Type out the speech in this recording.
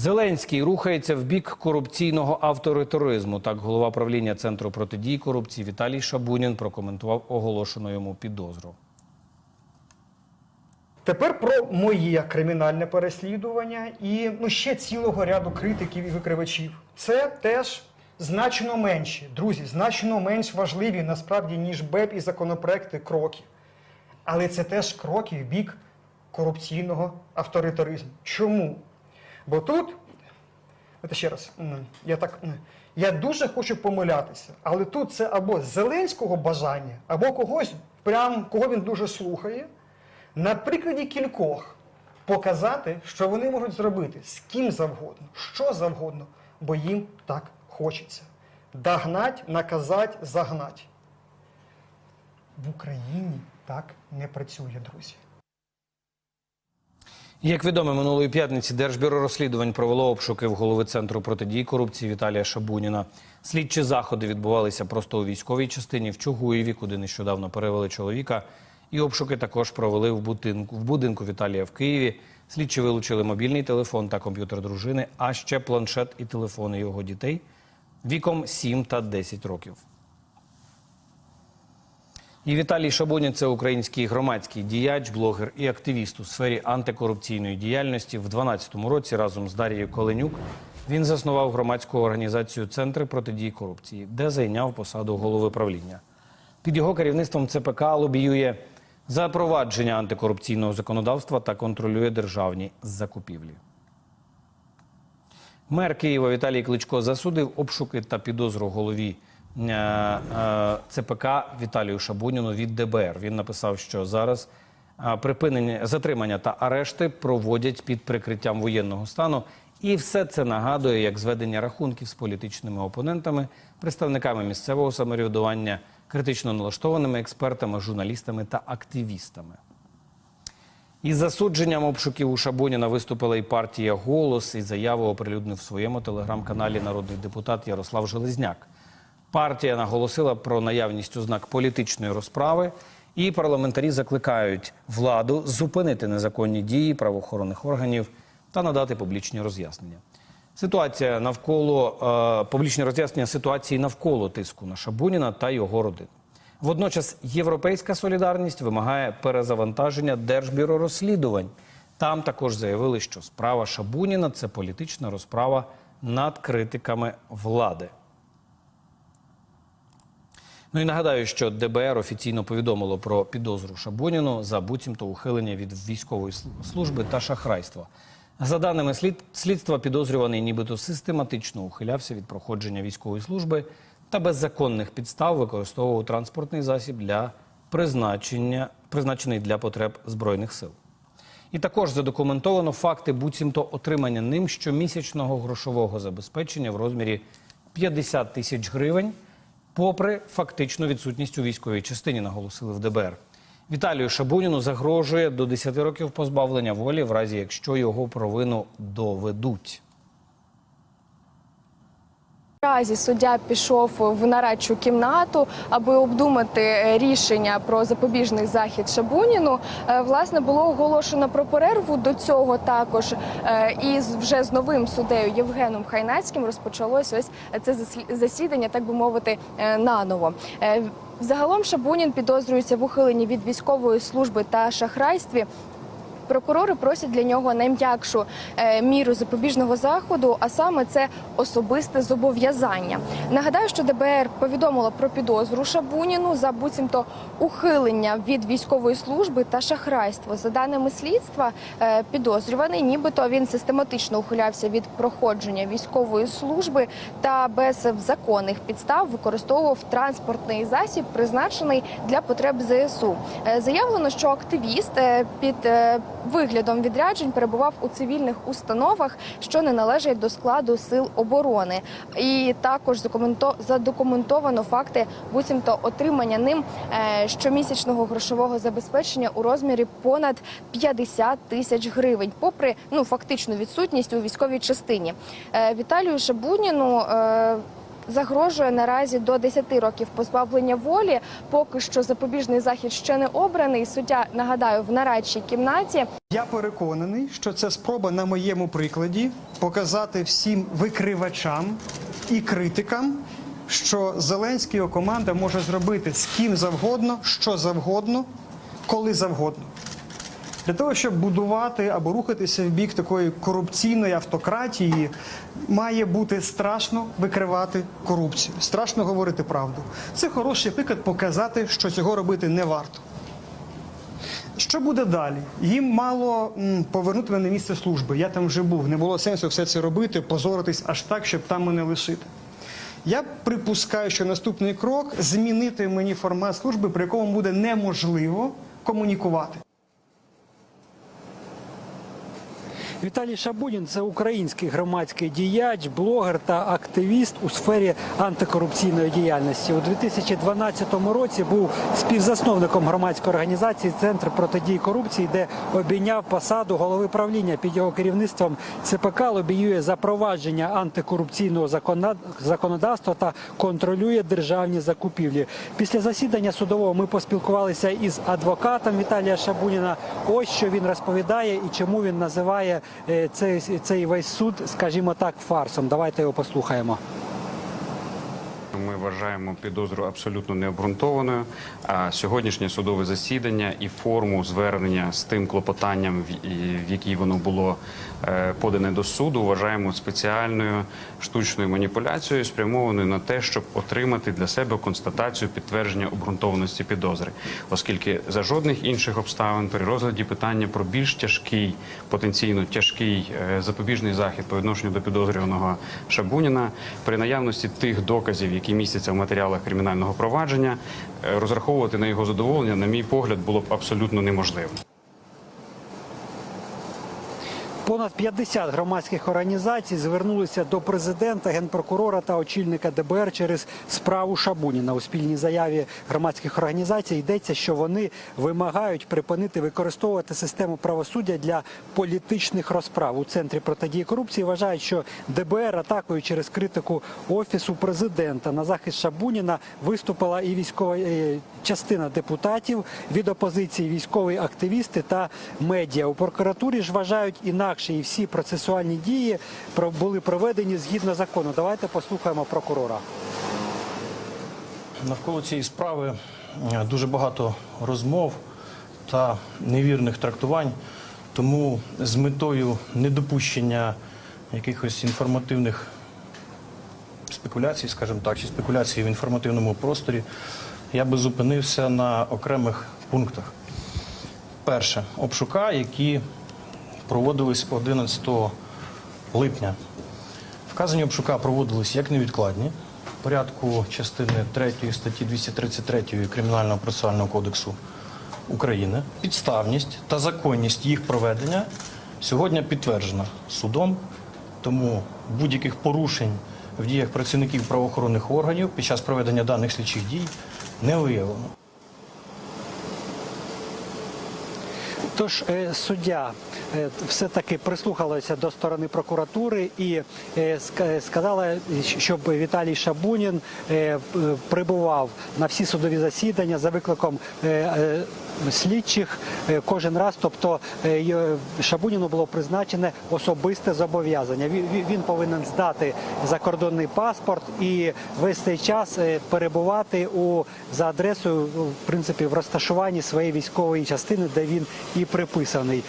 Зеленський рухається в бік корупційного авторитаризму. Так, голова правління центру протидії корупції Віталій Шабунін прокоментував оголошену йому підозру. Тепер про моє кримінальне переслідування і ну, ще цілого ряду критиків і викривачів. Це теж значно менші, друзі, значно менш важливі насправді, ніж БЕП і законопроекти кроки. Але це теж кроки в бік корупційного авторитаризму. Чому? Бо тут, це ще раз, я так. Я дуже хочу помилятися, але тут це або Зеленського бажання, або когось, прям кого він дуже слухає, на прикладі кількох показати, що вони можуть зробити з ким завгодно, що завгодно, бо їм так хочеться. Догнать, наказать, загнать. В Україні так не працює, друзі. Як відомо, минулої п'ятниці Держбюро розслідувань провело обшуки в голови центру протидії корупції Віталія Шабуніна. Слідчі заходи відбувалися просто у військовій частині в Чугуєві, куди нещодавно перевели чоловіка. І обшуки також провели в будинку в будинку Віталія в Києві. Слідчі вилучили мобільний телефон та комп'ютер дружини, а ще планшет і телефони його дітей віком 7 та 10 років. І Віталій Шабунін – це український громадський діяч, блогер і активіст у сфері антикорупційної діяльності. В 2012 році разом з Дарією Коленюк він заснував громадську організацію Центри протидії корупції, де зайняв посаду голови правління. Під його керівництвом ЦПК лобіює запровадження антикорупційного законодавства та контролює державні закупівлі. Мер Києва Віталій Кличко засудив обшуки та підозру голові ЦПК Віталію Шабуніну від ДБР. Він написав, що зараз е, припинення затримання та арешти проводять під прикриттям воєнного стану. І все це нагадує як зведення рахунків з політичними опонентами, представниками місцевого самоврядування, критично налаштованими експертами, журналістами та активістами. Із засудженням обшуків у Шабуніна виступила і партія Голос і заяву оприлюднив в своєму телеграм-каналі народний депутат Ярослав Железняк. Партія наголосила про наявність ознак політичної розправи, і парламентарі закликають владу зупинити незаконні дії правоохоронних органів та надати публічні роз'яснення. Ситуація навколо е, публічні роз'яснення ситуації навколо тиску на Шабуніна та його родину. Водночас європейська солідарність вимагає перезавантаження Держбюро розслідувань. Там також заявили, що справа Шабуніна це політична розправа над критиками влади. Ну і нагадаю, що ДБР офіційно повідомило про підозру Шабуніну за буцімто ухилення від військової служби та шахрайства. За даними слід, слідства, підозрюваний нібито систематично ухилявся від проходження військової служби та без законних підстав використовував транспортний засіб для призначення, призначений для потреб збройних сил. І також задокументовано факти буцімто отримання ним щомісячного грошового забезпечення в розмірі 50 тисяч гривень, попри фактичну відсутність у військовій частині, наголосили в ДБР. Віталію Шабуніну загрожує до 10 років позбавлення волі, в разі якщо його провину доведуть. Наразі суддя пішов в нарадчу кімнату, аби обдумати е, рішення про запобіжний захід Шабуніну. Е, Власне було оголошено про перерву. До цього також е, і вже з новим суддею Євгеном Хайнацьким розпочалось ось це засідання, так би мовити, наново. Загалом Шабунін підозрюється в ухиленні від військової служби та шахрайстві. Прокурори просять для нього найм'якшу е, міру запобіжного заходу, а саме це особисте зобов'язання. Нагадаю, що ДБР повідомило про підозру Шабуніну за буцімто ухилення від військової служби та шахрайство. За даними слідства, е, підозрюваний, нібито він систематично ухилявся від проходження військової служби та без законних підстав використовував транспортний засіб, призначений для потреб ЗСУ. Е, Заявлено, що активіст під виглядом відряджень перебував у цивільних установах, що не належать до складу сил оборони. І також задокументовано факти буцімто отримання ним е, щомісячного грошового забезпечення у розмірі понад 50 тисяч гривень, попри ну фактичну відсутність у військовій частині. Е, Віталію Шабуніну. Загрожує наразі до 10 років позбавлення волі. Поки що запобіжний захід ще не обраний. Суддя нагадаю в нарадчій кімнаті. Я переконаний, що це спроба на моєму прикладі показати всім викривачам і критикам, що Зеленський його команда може зробити з ким завгодно, що завгодно, коли завгодно. Для того, щоб будувати або рухатися в бік такої корупційної автократії, має бути страшно викривати корупцію, страшно говорити правду. Це хороший приклад показати, що цього робити не варто. Що буде далі? Їм мало повернути мене на місце служби. Я там вже був. Не було сенсу все це робити, позоритись аж так, щоб там мене лишити. Я припускаю, що наступний крок змінити мені формат служби, при якому буде неможливо комунікувати. Віталій Шабунін це український громадський діяч, блогер та активіст у сфері антикорупційної діяльності. У 2012 році був співзасновником громадської організації Центр протидії корупції, де обійняв посаду голови правління під його керівництвом ЦПК лобіює запровадження антикорупційного законодавства та контролює державні закупівлі. Після засідання судового ми поспілкувалися із адвокатом Віталія Шабуніна. Ось що він розповідає і чому він називає цей, цей весь суд, скажімо так, фарсом. Давайте його послухаємо. Вважаємо підозру абсолютно необґрунтованою. А сьогоднішнє судове засідання і форму звернення з тим клопотанням, в- якій воно було е, подане до суду, вважаємо спеціальною штучною маніпуляцією, спрямованою на те, щоб отримати для себе констатацію підтвердження обґрунтованості підозри, оскільки за жодних інших обставин при розгляді питання про більш тяжкий, потенційно тяжкий е, запобіжний захід по відношенню до підозрюваного Шабуніна при наявності тих доказів, які містяться в матеріалах кримінального провадження, е, розраховувати на його задоволення, на мій погляд, було б абсолютно неможливо. Понад 50 громадських організацій звернулися до президента, генпрокурора та очільника ДБР через справу Шабуніна. У спільній заяві громадських організацій йдеться, що вони вимагають припинити використовувати систему правосуддя для політичних розправ. У центрі протидії корупції вважають, що ДБР атакою через критику офісу президента на захист Шабуніна виступила і військова е, частина депутатів від опозиції, військові активісти та медіа. У прокуратурі ж вважають інакше, і всі процесуальні дії були проведені згідно закону. Давайте послухаємо прокурора. Навколо цієї справи е, дуже багато розмов та невірних трактувань. Тому з метою недопущення якихось інформативних спекуляцій, скажімо так, чи спекуляцій в інформативному просторі, я би зупинився на окремих пунктах. Перше, обшука, які проводились 11 липня. Вказані обшука проводились як невідкладні в порядку частини 3 статті 233 Кримінального процесуального кодексу України. Підставність та законність їх проведення сьогодні підтверджена судом, тому будь-яких порушень в діях працівників правоохоронних органів під час проведення даних слідчих дій не виявлено. Тож е, суддя е, все-таки прислухалася до сторони прокуратури і е, сказала, щоб Віталій Шабунін прибував на всі судові засідання за викликом слідчих е, кожен раз. Тобто е, Шабуніну було призначене особисте зобов'язання. Він, повинен здати закордонний паспорт і весь цей час е, перебувати у за адресою в принципі в розташуванні своєї військової частини, де він і приписаний.